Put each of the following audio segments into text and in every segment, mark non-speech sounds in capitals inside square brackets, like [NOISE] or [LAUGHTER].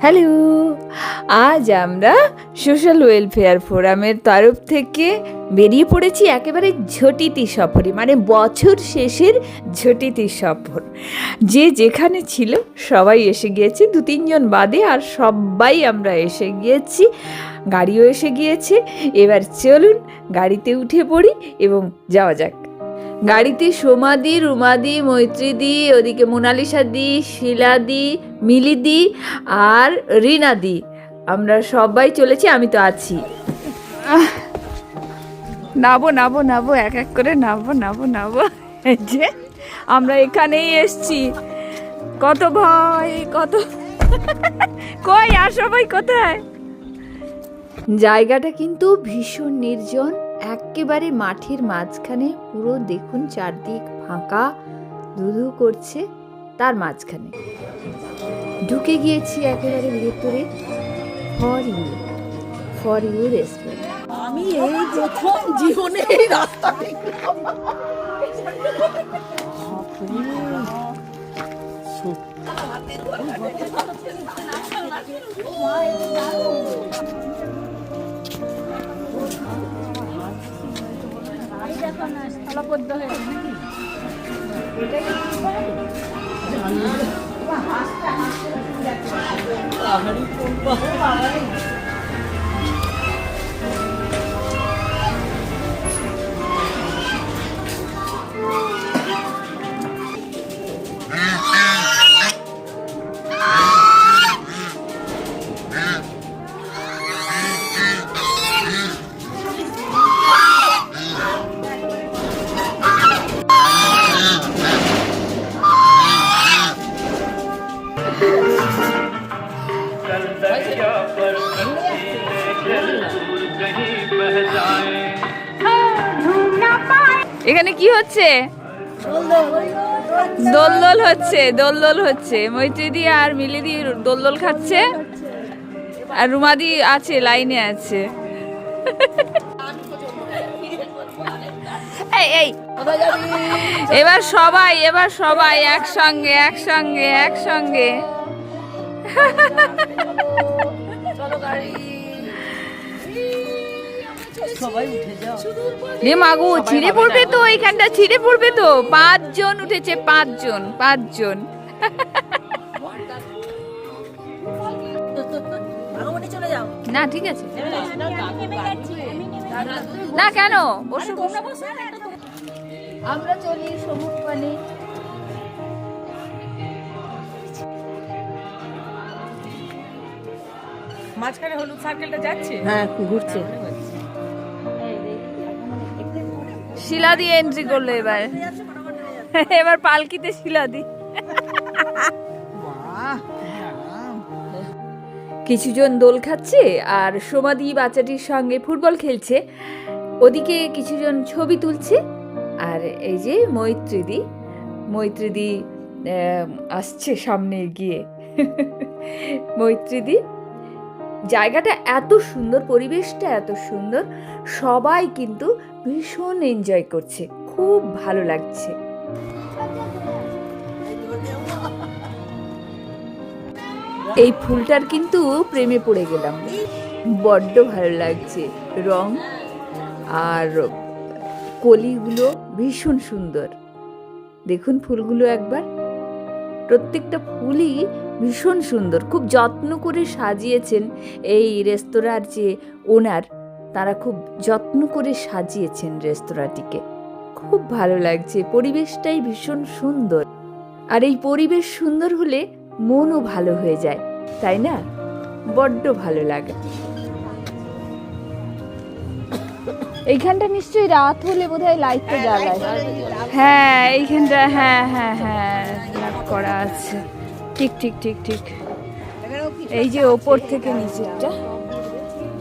Hello, আজ আমরা social welfare ফোরামের তরফ থেকে বেরিয়ে পড়েছি একেবারে ঝটিতি সফরে মানে বছর শেষের ঝটিতি সফর। যে যেখানে ছিল সবাই এসে গিয়েছে, দু তিনজন বাদে আর সবাই আমরা এসে গিয়েছি, গাড়িও এসে গিয়েছে। এবার চলুন গাড়িতে উঠে পড়ি এবং যাওয়া যাক। গাড়িতে সোমাদি রুমাদি মৈত্রীদি ওদিকে মোনালিসা দি শিলাদি মিলিদি আর রিনাদি আমরা সবাই চলেছি, আমি তো আছি। নাবো নাবো নাবো, এক এক করে নাবো নাবো নাবো। যে, আমরা এখানেই এসছি। কত ভয়, কত কই আর সবাই কোথায়? জায়গাটা কিন্তু ভীষণ নির্জন একেবারে মাঠের মাঝখানে পুরো দেখুন চারদিক ফাঁকা ধুধু করছে তার মাঝখানে। ঢুকে গিয়েছি একেবারে ভেতরে for you for you respect আমি এই প্রথম জীবনে এই রাস্তা দেখলাম कल এখানে কি হচ্ছে? দোলদোল হচ্ছে দোলদোল হচ্ছে। মৈত্রীদি আর মিলিদি দোলদোল খাচ্ছে। আর রুমাদি আছে, লাইনে আছে। এই। এবার সবাই এবার সবাই একসঙ্গে একসঙ্গে একসঙ্গে। [LAUGHS] রে মাগু ছিঁড়ে পড়বে তো এইখানটা ছিঁড়ে পড়বে তো। পাঁচজন উঠেছে পাঁচজন পাঁচজন। ভাগবতী চলে যাও। না ঠিক আছে। না কেন? বসো বসো। আমরা চলি সমুখ পানে মাঝখানে হলুদ সার্কেলটা যাচ্ছে? হ্যাঁ ঘুরছে। শিলা দিয়ে এন্ট্রি করল এবার। এবার পালকিতে শিলা দি। কিছুজন দোল খাচ্ছে আর সোমাদি বাচ্চাটির সঙ্গে ফুটবল খেলছে। ওদিকে কিছুজন ছবি তুলছে আর এই যে মৈত্রীদি। মৈত্রীদি আসছে সামনে গিয়ে। মৈত্রীদি জায়গাটা এত সুন্দর, পরিবেশটা এত সুন্দর, সবাই কিন্তু ভীষণ এনজয় করছে, খুব ভালো লাগছে। এই ফুলটার কিন্তু প্রেমে পড়ে গেলাম। বড্ড ভালো লাগছে, রং আর কলিগুলো ভীষণ সুন্দর। দেখুন ফুলগুলো একবার। প্রত্যেকটা ফুলই ভীষণ সুন্দর খুব যত্ন করে সাজিয়েছেন এই রেস্তোরাঁর যে ওনার তারা খুব যত্ন করে সাজিয়েছেন রেস্তোরাঁটিকে। খুব ভালো লাগছে পরিবেশটাই ভীষণ সুন্দর। আর এই পরিবেশ সুন্দর হলে মনও ভালো হয়ে যায় তাই না? বড্ড ভালো লাগে। এইখানটা নিশ্চয়ই রাত হলে বোধহয় লাইটটা জ্বালায়। হ্যাঁ এইখানটা হ্যাঁ হ্যাঁ হ্যাঁ করা আছে। ঠিক ঠিক ঠিক ঠিক। এই যে ওপর থেকে নিচেরটা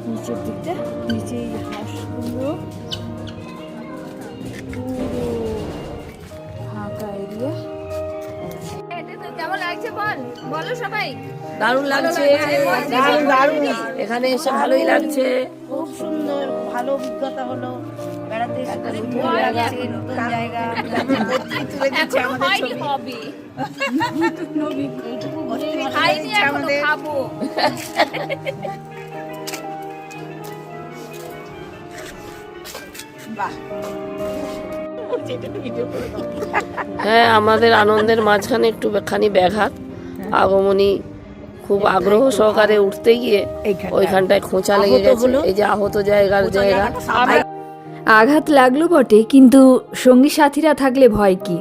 নিচের দিকটা নিচে এই হাঁসগুলো পুরো ফাঁকা এরিয়া কেমন লাগছে বল? বলো দারুণ লাগছে। দারুণ দারুণ। এখানে এসে ভালোই লাগছে। খুব সুন্দর ভালো অভিজ্ঞতা হলো। হ্যাঁ আমাদের আনন্দের মাঝখানে একটু খানি ব্যাঘাত। আগমনী খুব আগ্রহ সহকারে উঠতে গিয়ে ওইখানটায় খোঁচা লেগে গেছে এই যে আহত জায়গার জায়গা। আঘাত লাগল বটে, কিন্তু সঙ্গী সাথীরা থাকলে ভয় কি?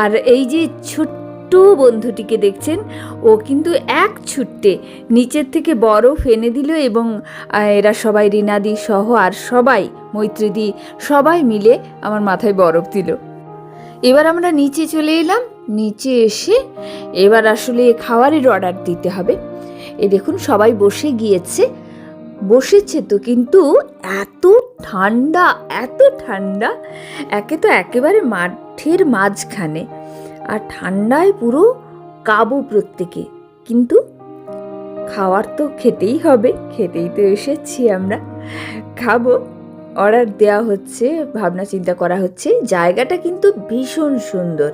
আর এই যে ছোট্ট বন্ধুটিকে দেখছেন, ও কিন্তু এক ছুট্টে নিচের থেকে বরফ এনে দিল এবং এরা সবাই রিনাদি সহ আর সবাই মৈত্রীদি সবাই মিলে আমার মাথায় বরফ দিল। এবার আমরা নিচে চলে এলাম, নিচে এসে এবার আসলে খাবারের অর্ডার দিতে হবে। এ দেখুন, সবাই বসে গিয়েছে। বসেছে তো, কিন্তু এত ঠান্ডা এত ঠান্ডা, একে তো একেবারে মাঠের মাঝখানে। আর ঠান্ডায় পুরো কাবু প্রত্যেকে। কিন্তু খাওয়ার তো খেতেই হবে, খেতেই তো এসেছি আমরা। খাব, অর্ডার দেওয়া হচ্ছে, ভাবনা চিন্তা করা হচ্ছে। জায়গাটা কিন্তু ভীষণ সুন্দর।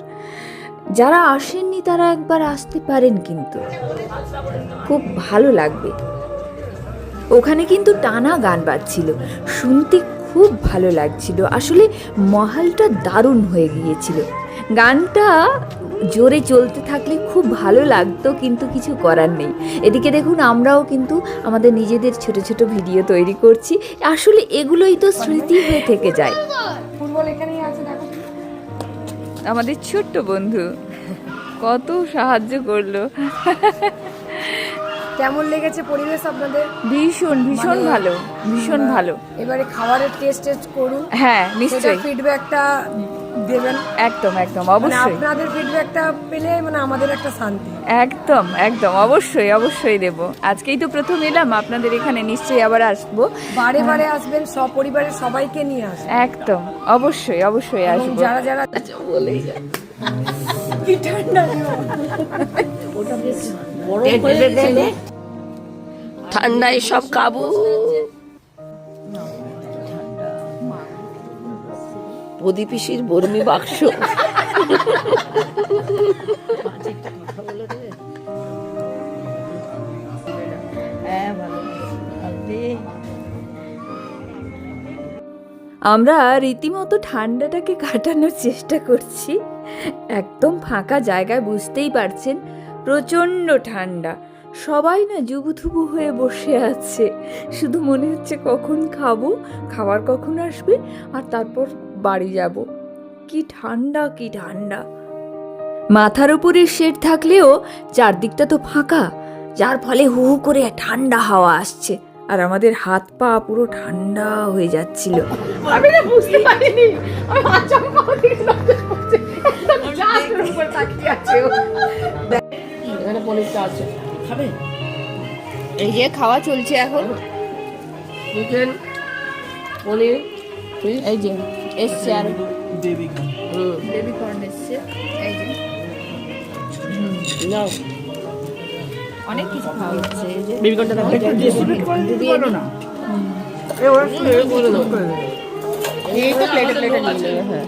যারা আসেননি তারা একবার আসতে পারেন কিন্তু। খুব ভালো লাগবে। ওখানে কিন্তু টানা গান বাজছিল। শুনতে খুব ভালো লাগছিল। আসলে মহলটা দারুণ হয়ে গিয়েছিল। গানটা জোরে চলতে থাকলে খুব ভালো লাগতো কিন্তু কিছু করার নেই। এদিকে দেখুন আমরাও কিন্তু আমাদের নিজেদের ছোট ছোট ভিডিও তৈরি করছি। আসলে এগুলোই তো স্মৃতি হয়ে থেকে যায়। আমাদের ছোট্ট বন্ধু কত সাহায্য করল। কেমন লেগেছে পরিবেশ আপনাদের? ভীষণ ভীষণ মানে, ভালো ভীষণ ভালো। এবারে খাবারের টেস্ট টেস্ট করুন। হ্যাঁ নিশ্চয়ই। ফিডব্যাকটা দেবেন। একদম একদম মানে অবশ্যই। আপনাদের ফিডব্যাকটা পেলে মানে আমাদের একটা শান্তি। একদম একদম অবশ্যই অবশ্যই দেব। আজকেই তো প্রথম এলাম আপনাদের এখানে নিশ্চয়ই আবার আসব। বারে বারে আসবেন সপরিবারের সবাইকে নিয়ে আসবেন। একদম অবশ্যই অবশ্যই আসব। যারা যারা বলেই যায় ঠান্ডায় সব কাবু। প্রদীপিসির বর্মি বাক্স। আমরা রীতিমতো ঠান্ডাটাকে কাটানোর চেষ্টা করছি। একদম ফাঁকা জায়গায় বুঝতেই পারছেন প্রচণ্ড ঠান্ডা। সবাই না জুবুথুবু হয়ে বসে আছে। শুধু মনে হচ্ছে কখন খাব, খাবার কখন আসবে, আর তারপর বাড়ি যাব। কি ঠান্ডা কি ঠান্ডা। মাথার উপরে শেড থাকলেও চারদিকটা তো ফাঁকা। যার ফলে হু হু করে ঠান্ডা হাওয়া আসছে। আর আমাদের হাত পা পুরো ঠান্ডা হয়ে যাচ্ছিল। আমি না বুঝতে পারিনি। আমি নজর জাস্টের উপর তাকিয়ে আছে পনিরটা আছে। খাবে? এই যে খাওয়া চলছে এখন। চিকেন পনির এই যে এসছে আর। হুম, বেবি কর্ন এসছে। এই যে। নাও। অনেক কিছু খাওয়া হচ্ছে এই যে। এই করে দাও। এই তো প্লেটে প্লেটে নিয়ে নেবে হ্যাঁ।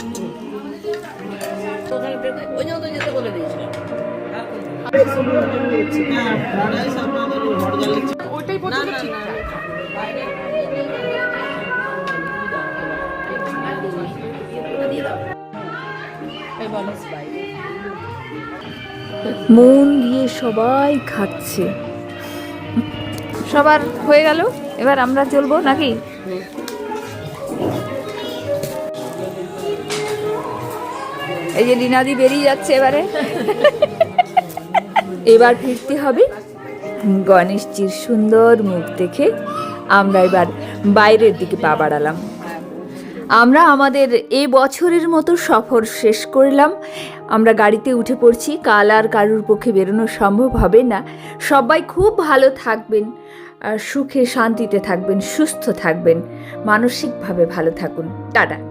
মন দিয়ে সবাই খাচ্ছে। সবার হয়ে গেল? এবার আমরা চলবো নাকি? এই যে রিনাদি বেরিয়ে যাচ্ছে এবারে। [LAUGHS] এবার ফিরতে হবে গণেশজির সুন্দর মুখ দেখে আমরা এবার বাইরের দিকে পা বাড়ালাম। আমরা আমাদের এই বছরের মতো সফর শেষ করলাম। আমরা গাড়িতে উঠে পড়ছি, কাল আর কারুর পক্ষে বেরোনো সম্ভব হবে না। সবাই খুব ভালো থাকবেন, সুখে শান্তিতে থাকবেন, সুস্থ থাকবেন, মানসিকভাবে ভালো থাকুন। টাটা।